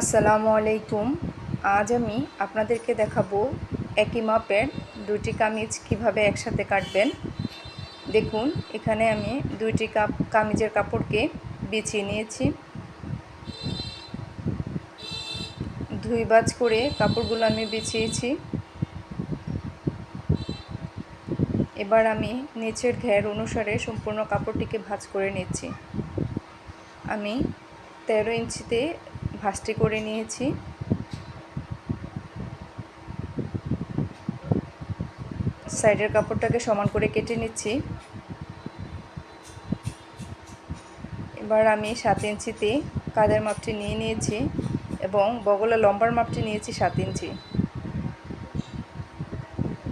আসসালামু আলাইকুম। আজ আমি আপনাদেরকে দেখাবো একই মাপের দুটি কামিজ কীভাবে একসাথে কাটবেন। দেখুন, এখানে আমি দুইটি কাপ কামিজের কাপড়কে বিছিয়ে নিয়েছি। দুই বাজ করে কাপড়গুলো আমি বিছিয়েছি। এবার আমি নিচের ঘের অনুসারে সম্পূর্ণ কাপড়টিকে ভাঁজ করে নিচ্ছি। আমি তেরো ইঞ্চিতে ভাঁজটি করে নিয়েছি। সাইডের কাপড়টাকে সমান করে কেটে নিচ্ছি। এবার আমি সাত ইঞ্চিতে কাদের মাপটি নিয়ে নিয়েছি এবং বগলে লম্বার মাপটি নিয়েছি সাত ইঞ্চি।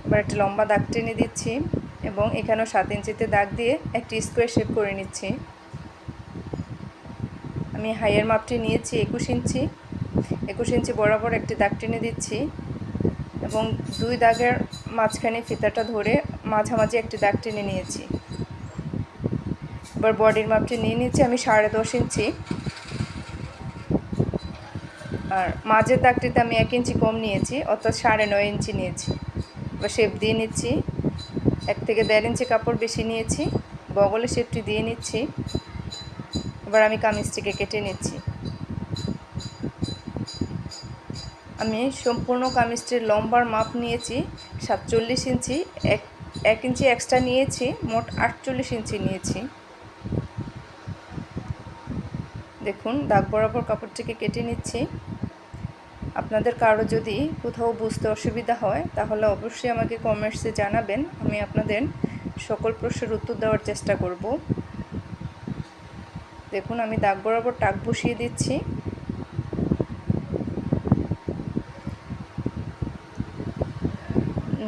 এবার একটি লম্বা দাগ টেনে দিচ্ছি এবং এখানেও সাত ইঞ্চিতে দাগ দিয়ে একটি স্কোয়ার শেপ করে নিচ্ছি। আমি হাইয়ের মাপটি নিয়েছি, একুশ ইঞ্চি। একুশ ইঞ্চি বরাবর একটি দাগ টেনে দিচ্ছি এবং দুই দাগের মাঝখানে ফিতাটা ধরে মাঝামাঝি একটি দাগ টেনে নিয়েছি। এবার বডির মাপটি নিয়ে নিচ্ছি, আমি সাড়ে দশ ইঞ্চি। আর মাঝের দাগটিতে আমি এক ইঞ্চি কম নিয়েছি, অর্থাৎ সাড়ে নয় ইঞ্চি নিয়েছি। এবার শেপ দিয়ে নিচ্ছি, এক থেকে দেড় ইঞ্চি কাপড় বেশি নিয়েছি বগলে শেপটি দিয়ে নিচ্ছি। এবার আমি কামিজটিকে কেটে নিচ্ছি। আমি সম্পূর্ণ কামিজটির লম্বার মাপ নিয়েছি, সাতচল্লিশ ইঞ্চি, এক এক ইঞ্চি এক্সট্রা নিয়েছি, মোট আটচল্লিশ ইঞ্চি নিয়েছি। দেখুন, দাগ বরাবর কাপড়টিকে কেটে নিচ্ছি। আপনাদের কারও যদি কোথাও বুঝতে অসুবিধা হয়, তাহলে অবশ্যই আমাকে কমেন্টসে জানাবেন, আমি আপনাদের সকল প্রশ্নের উত্তর দেওয়ার চেষ্টা করব। দেখুন, আমি দাগ বরাবর টাক বসিয়ে দিচ্ছি।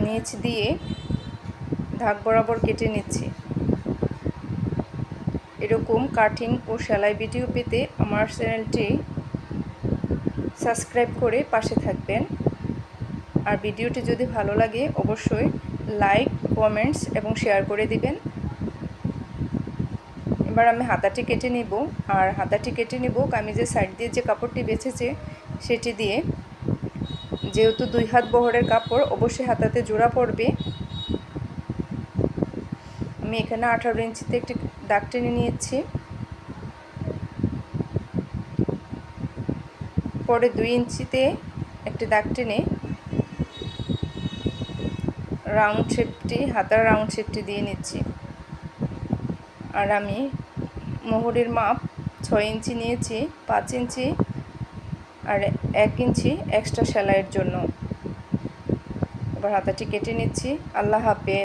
নিচ দিয়ে ধাক বরাবর কেটে নিচ্ছি। এরকম কাটিং ও সেলাই ভিডিও পেতে আমার চ্যানেলটি সাবস্ক্রাইব করে পাশে থাকবেন। আর ভিডিওটি যদি ভালো লাগে, অবশ্যই লাইক, কমেন্টস এবং শেয়ার করে দিবেন। এবার আমি হাতাটি কেটে নিব, আর হাতাটি কেটে নিব কামিজের সাইড দিয়ে যে কাপড়টি বেছেছে, সেটি দিয়ে যেহেতু দুই হাত বহরের কাপড়, অবশ্যই হাতাতে জোড়া পড়বে। আমি এখানে আঠারো ইঞ্চিতে একটি দাগ টেনে নিয়েছি। পরে দুই ইঞ্চিতে একটি দাগ টেনে রাউন্ড শেপটি হাতার রাউন্ড শেপটি দিয়ে নিচ্ছি। আর আমি মোহরের মাপ ছয় ইঞ্চি নিয়েছি, পাঁচ ইঞ্চি আর এক ইঞ্চি এক্সট্রা সেলাইয়ের জন্য। এবার হাতাটি কেটে নিচ্ছি। আল্লাহ হাফেজ।